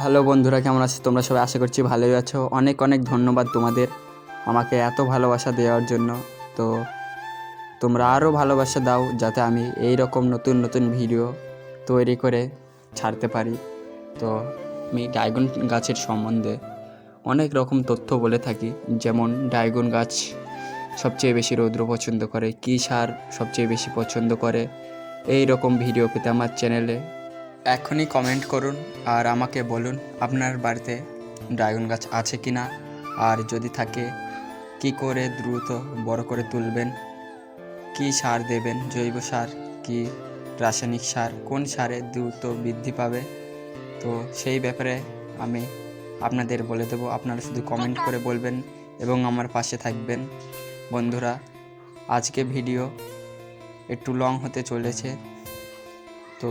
Hello বন্ধুরা, কেমন আছো? তোমরা সবাই আশা করছি ভালোই আছো। অনেক অনেক ধন্যবাদ তোমাদের আমাকে এত ভালোবাসা দেওয়ার জন্য। তো তোমরা আরও ভালোবাসা দাও যাতে আমি এই রকম নতুন নতুন ভিডিও তৈরি করে ছাড়তে পারি। তো আমি ডায়গন গাছের সম্বন্ধে অনেক রকম তথ্য বলে থাকি। যেমন ডায়গন গাছ সবচেয়ে বেশি রৌদ্র পছন্দ করে, কী সার সবচেয়ে বেশি পছন্দ করে। এই রকম ভিডিও পেতে আমার চ্যানেলে এখনই কমেন্ট করুন আর আমাকে বলুন আপনার বাড়িতে ড্রাগন গাছ আছে কি না? আর যদি থাকে, কি করে দ্রুত বড় করে তুলবেন? কি সার দেবেন? জৈব সার কি রাসায়নিক সার? কোন সারে দ্রুত বৃদ্ধি পাবে? তো সেই ব্যাপারে আমি আপনাদের বলে দেবো, আপনারা শুধু কমেন্ট করে বলবেন এবং আমার পাশে থাকবেন। বন্ধুরা, আজকে ভিডিও একটু লং হতে চলেছে। তো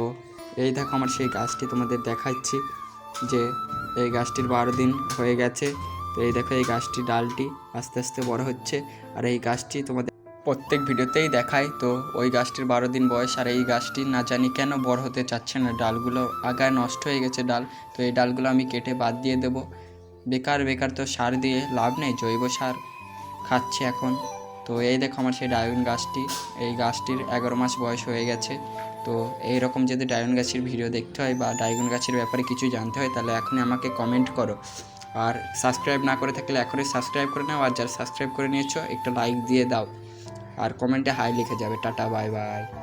এই দেখো আমার সেই গাছটি তোমাদের দেখাচ্ছি যে এই গাছটির বারো দিন হয়ে গেছে। তো এই দেখো এই গাছটির ডালটি আস্তে আস্তে বড় হচ্ছে আর এই গাছটি তোমাদের প্রত্যেক ভিডিওতেই দেখায় তো ওই গাছটির বারো দিন বয়স আর এই গাছটি না জানি কেন বড় হতে চাচ্ছে না। ডালগুলো আগায় নষ্ট হয়ে গেছে ডাল। তো এই ডালগুলো আমি কেটে বাদ দিয়ে দেব। বেকার বেকার তো সার দিয়ে লাভ নেই, জৈব সার খাচ্ছে এখন। তো এই দেখো আমার সেই ডায়ন গাছটি। এই গাছটির এগারো মাস বয়স হয়ে গেছে। তো এই রকম যদি ডায়ন গাছের ভিডিও দেখতে হয় বা ডায়গন গাছের ব্যাপারে কিছু জানতে হয়, তাহলে এখনই আমাকে কমেন্ট করো। আর সাবস্ক্রাইব না করে থাকলে এখনই সাবস্ক্রাইব করে নাও। আর যারা সাবস্ক্রাইব করে নিয়েছো, একটা লাইক দিয়ে দাও। আর কমেন্টে হাই লিখে যাবে। Tata bye bye